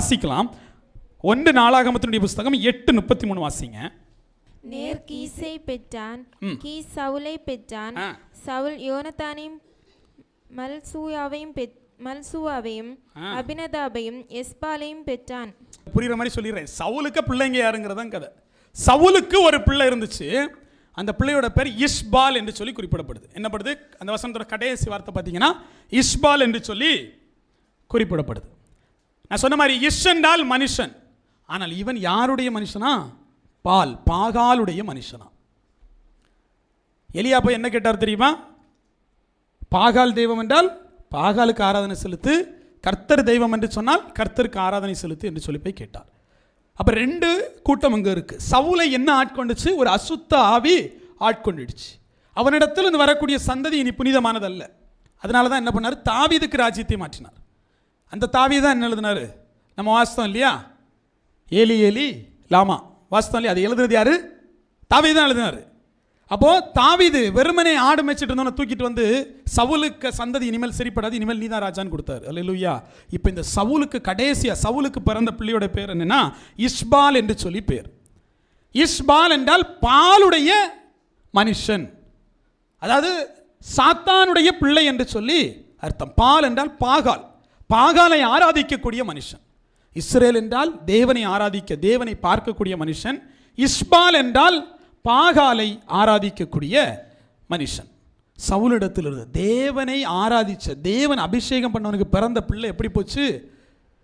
வாசிக்கலாம். ஒன்று நாளாகமத்தினுடைய புஸ்தகம் எட்டு முப்பத்தி மூணு வாசிங்க. நேர் கீசை பெற்றான். கீஸ் சவுலை பெற்றான். சவுல் யோனத்தானையும் மல்சூயாவையும் மல்சூவாவையும். அபினதாபையும் எஸ்பாலையும் பெற்றான். புரியுற மாதிரி சொல்லிடுறேன். சவுலுக்கு பிள்ளைங்க யாருங்கிறதான் கதை. சவுலுக்கு ஒரு பிள்ளை இருந்துச்சு. அந்த பிள்ளையோட பேர் இஷ்பால் என்று சொல்லி குறிப்பிடப்படுது. என்னப்படுது அந்த வசனத்தோட கடைசி வார்த்தை பார்த்தீங்கன்னா இஷ்பால் என்று சொல்லி குறிப்பிடப்படுது. நான் சொன்ன மாதிரி இஷ் என்றால் மனுஷன். ஆனால் இவன் யாருடைய மனுஷனா? பால் பாகாலுடைய மனுஷனா. எலியா போய் என்ன கேட்டார் தெரியுமா? பாகால் தெய்வம் என்றால் பாகாலுக்கு ஆராதனை செலுத்து கர்த்தர் தெய்வம் என்று சொன்னால் கர்த்தருக்கு ஆராதனை செலுத்து என்று சொல்லி போய் கேட்டார். அப்போ ரெண்டு கூட்டம் அங்கே இருக்குது சவுலை என்ன ஆட்கொண்டுச்சு ஒரு அசுத்த ஆவி ஆட்கொண்டுடுச்சு அவனிடத்தில் இருந்து வரக்கூடிய சந்ததி இனி புனிதமானதல்ல. அதனால தான் என்ன பண்ணார்? தாவிதுக்கு ராஜ்யத்தை மாற்றினார். அந்த தாவி தான் என்ன எழுதினார்? நம்ம வாஸ்தவம் இல்லையா? ஏலி ஏலி லாமா. வாஸ்தவம் இல்லையா? அது எழுதுனது யார்? தாவி தான் எழுதினார். அப்போது தாவிது வெறுமனே ஆடு மேய்ச்சிட்டு இருந்தவனை தூக்கிட்டு வந்து சவுலுக்கு சந்ததி இனிமேல் சரிப்படாது இனிமேல் நீதான் ராஜான்னு கொடுத்தாரு. அல்லேலூயா. இப்போ இந்த சவுலுக்கு கடைசியாக சவுலுக்கு பிறந்த பிள்ளையோட பேர் என்னென்னா இஷ்பால் என்று சொல்லி பேர். இஷ்பால் என்றால் பாலுடைய மனுஷன். அதாவது சாத்தானுடைய பிள்ளை என்று சொல்லி அர்த்தம். பால் என்றால் பாகால். பாகாலை ஆராதிக்கக்கூடிய மனுஷன். இஸ்ரேல் என்றால் தேவனை ஆராதிக்க தேவனை பார்க்கக்கூடிய மனுஷன். இஸ்பால் என்றால் பாகாலை ஆராதிக்கக்கூடிய மனுஷன். சவுலிடத்தில் இருந்த தேவனை ஆராதிச்ச தேவன் அபிஷேகம் பண்ணவனுக்கு பிறந்த பிள்ளை எப்படி போச்சு?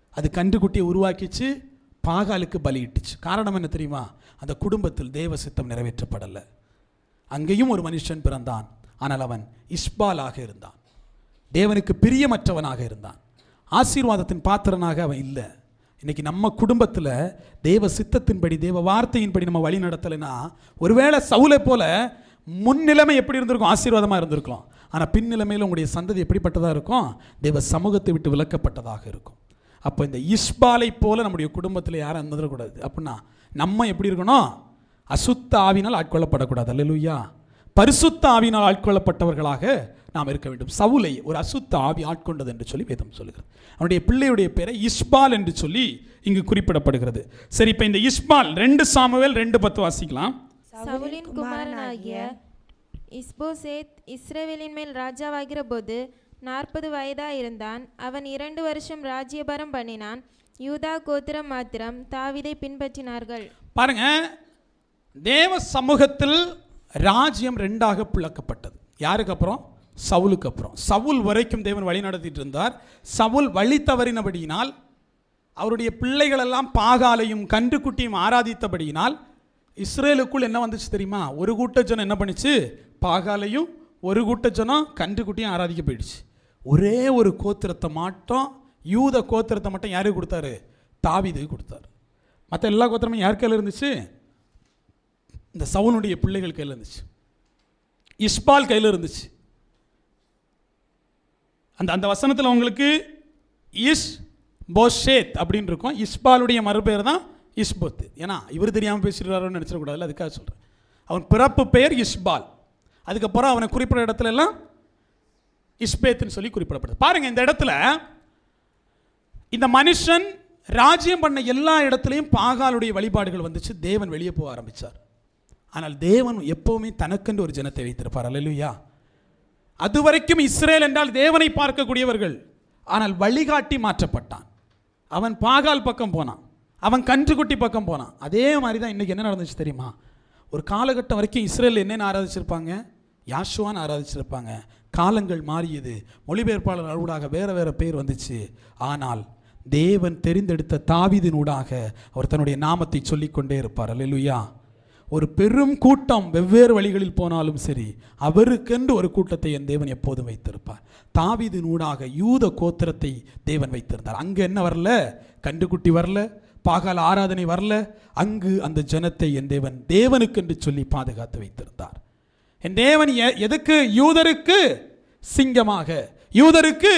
அது கன்றுக்குட்டியை உருவாக்கிச்சு பாகாலுக்கு பலியிட்டுச்சு. காரணம் என்ன தெரியுமா? அந்த குடும்பத்தில் தேவ சித்தம் நிறைவேற்றப்படலை. அங்கேயும் ஒரு மனுஷன் பிறந்தான். ஆனால் அவன் இஸ்பாலாக இருந்தான். தேவனுக்கு பிரியமற்றவனாக இருந்தான். ஆசீர்வாதத்தின் பாத்திரனாக அவன் இல்லை. இன்னைக்கு நம்ம குடும்பத்தில் தேவ சித்தத்தின்படி தேவ வார்த்தையின்படி நம்ம வழி நடத்தலைன்னா ஒருவேளை சவுலை போல முன்னிலைமை எப்படி இருந்திருக்கும்? ஆசீர்வாதமாக இருந்திருக்கலாம். ஆனால் பின்னிலைமையில் உங்களுடைய சந்ததி எப்படிப்பட்டதாக இருக்கும்? தேவ சமூகத்தை விட்டு விலக்கப்பட்டதாக இருக்கும். அப்போ இந்த இஸ்பாலை போல நம்முடைய குடும்பத்தில் யாரும் இருந்துடக்கூடாது. அப்படின்னா நம்ம எப்படி இருக்கணும்? அசுத்த ஆவினால் ஆட்கொள்ளப்படக்கூடாது. அல்லேலூயா. பரிசுத்த ஆவினால் ஆட்கொள்ளப்பட்டவர்களாக நாம் இருக்க வேண்டும். சவுலை ஒரு அசுத்த ஆவி ஆட்கொண்டது என்று சொல்லி வேதம் சொல்லுகிறது. அவனுடைய பிள்ளையுடைய பேரை இஸ்பால் என்று சொல்லி இங்கு குறிப்பிடப்படுகிறது. சரி இப்போ இந்த இஸ்பால் ரெண்டு சாமுவேல் ரெண்டு பத்து வாசிக்கலாம். சவுலின் குமாரனாகிய இஸ்போசேத் இஸ்ரவேலின் மேல் ராஜாவாகிற போது நாற்பது வயதாயிருந்தான். அவன் இரண்டு வருஷம் ராஜ்யபாரம் பண்ணினான். யூதா கோத்திரம் மாத்திரம் தாவீதை பின்பற்றினார்கள். பாருங்க தேவ சமூகத்தில் ராஜ்யம் ரெண்டாக பிளக்கப்பட்டது யாருக்கு அப்புறம்? சவுலுக்கு அப்புறம். சவுல் வரைக்கும் தேவன் வழி நடத்திட்டு இருந்தார். சவுல் வழி தவறினபடியினால் அவருடைய பிள்ளைகளெல்லாம் பாகாலையும் கன்றுக்குட்டியும் ஆராதித்தபடியினால் இஸ்ரேலுக்குள் என்ன வந்துச்சு தெரியுமா? ஒரு கூட்ட ஜனம் என்ன பண்ணுச்சு? பாகாலையும் ஒரு கூட்ட ஜனம் கன்றுக்குட்டியும் ஆராதிக்க போயிடுச்சு. ஒரே ஒரு கோத்திரத்தை மட்டும் யூத கோத்திரத்தை மட்டும் யாருக்கு கொடுத்தாரு? தாவீதுக்கு கொடுத்தாரு. மற்ற எல்லா கோத்திரமும் யார் கையில் இருந்துச்சு? இந்த சவுனுடைய பிள்ளைகள் கையில் இருந்துச்சு. இஸ்பால் கையில் இருந்துச்சு. அந்த அந்த வசனத்தில் உங்களுக்கு இஸ் போஷேத் அப்படின்னு இருக்கும். இஸ்பாலுடைய மறுபெயர் தான் இஸ்போத் ஏன்னா இவர் தெரியாமல் பேசிடுறாருன்னு நினச்சிடக்கூடாதுல்ல அதுக்காக சொல்கிறேன் அவன் பிறப்பு பெயர் இஸ்பால். அதுக்கப்புறம் அவனை குறிப்பிட்ட இடத்துல எல்லாம் இஸ்பேத்துன்னு சொல்லி குறிப்பிடப்படுது. பாருங்கள் இந்த இடத்துல இந்த மனுஷன் ராஜ்யம் பண்ண எல்லா இடத்துலையும் பாகாலுடைய வழிபாடுகள் வந்துச்சு. தேவன் வெளியே போக ஆரம்பிச்சார். ஆனால் தேவன் எப்போவுமே தனக்கென்று ஒரு ஜனத்தை வைத்திருப்பார். அல்லேலூயா. அதுவரைக்கும் இஸ்ரேல் என்றால் தேவனை பார்க்கக்கூடியவர்கள். ஆனால் வழிகாட்டி மாற்றப்பட்டான். அவன் பாகால் பக்கம் போனான். அவன் கன்றுக்குட்டி பக்கம் போனான். அதே மாதிரி தான் இன்றைக்கி என்ன நடந்துச்சு தெரியுமா? ஒரு காலகட்டம் வரைக்கும் இஸ்ரேல் என்னென்னு ஆராதிச்சிருப்பாங்க? யாஷுவான்னு ஆராதிச்சிருப்பாங்க. காலங்கள் மாறியது. மொழிபெயர்ப்பாளர் அலுவலாக வேறு வேறு பேர் வந்துச்சு. ஆனால் தேவன் தெரிந்தெடுத்த தாவிதினூடாக அவர் தன்னுடைய நாமத்தை சொல்லிக்கொண்டே இருப்பார். அல்லையா ஒரு பெரும் கூட்டம் வெவ்வேறு வழிகளில் போனாலும் சரி அவருக்கென்று ஒரு கூட்டத்தை என் தேவன் எப்போதும் வைத்திருப்பார். தாவீதினூடாக யூத கோத்திரத்தை தேவன் வைத்திருந்தார். அங்கு என்ன வரல? கண்டுக்குட்டி வரல பாகால ஆராதனை வரல. அங்கு அந்த ஜனத்தை என் தேவன் தேவனுக்கென்று சொல்லி பாதுகாத்து வைத்திருந்தார். என் தேவன் எதுக்கு? யூதருக்கு சிங்கமாக யூதருக்கு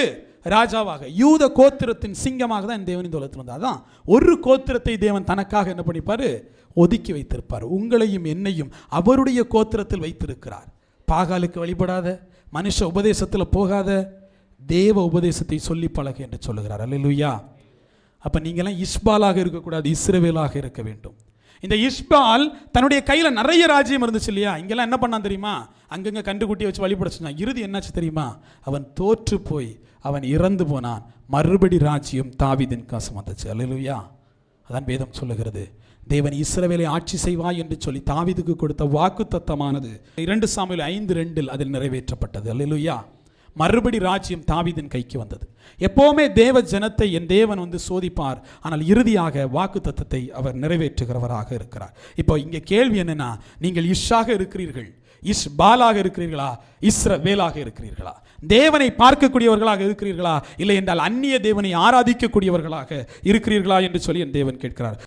ராஜாவாக யூத கோத்திரத்தின் சிங்கமாக தான் என் தேவன் இந்த உலகத்தில் வந்தார். அதான் ஒரு கோத்திரத்தை தேவன் தனக்காக என்ன பண்ணிப்பார்? ஒதுக்கி வைத்திருப்பார். உங்களையும் என்னையும் அவருடைய கோத்திரத்தில் வைத்திருக்கிறார். பாகாலுக்கு வழிபடாத மனுஷ உபதேசத்தில் போகாத தேவ உபதேசத்தை சொல்லி பழகு என்று சொல்லுகிறார். அல்லா அப்போ நீங்களாம் இஸ்பாலாக இருக்கக்கூடாது இஸ்ரவேலாக இருக்க வேண்டும். இந்த இஸ்பால் தன்னுடைய கையில் நிறைய ராஜ்யம் இருந்துச்சு இல்லையா? இங்கெல்லாம் என்ன பண்ணான் தெரியுமா? அங்கங்கே கண்டுக்குட்டியை வச்சு வழிபட சொன்னான். இறுதி என்னாச்சு தெரியுமா? அவன் தோற்று போய் அவன் இறந்து போனான். மறுபடி ராஜ்யம் தாவிதின் காசு வந்துச்சு. அல்லேலூயா. அதான் வேதம் சொல்லுகிறது. தேவன் இஸ்ரவேலை ஆட்சி செய்வாய் என்று சொல்லி தாவிதுக்கு கொடுத்த வாக்கு தத்தமானது இரண்டு சாமியில் ஐந்து ரெண்டில் அதில் நிறைவேற்றப்பட்டது. அல்லையா மறுபடி ராஜ்யம் தாவிதின் கைக்கு வந்தது. எப்போவுமே தேவ ஜனத்தை என் தேவன் வந்து சோதிப்பார். ஆனால் இறுதியாக வாக்கு தத்தத்தை அவர் நிறைவேற்றுகிறவராக இருக்கிறார். இப்போ இங்கே கேள்வி என்னன்னா நீங்கள் இஷ்ஷாக இருக்கிறீர்கள் இஸ் பாலாக இருக்கிறீர்களா இஸ்ர வேலாக இருக்கிறீர்களா? தேவனை பார்க்கக்கூடியவர்களாக இருக்கிறீர்களா? இல்லை என்றால் அந்நிய தேவனை ஆராதிக்கக்கூடியவர்களாக இருக்கிறீர்களா என்று சொல்லி என் தேவன் கேட்கிறார்.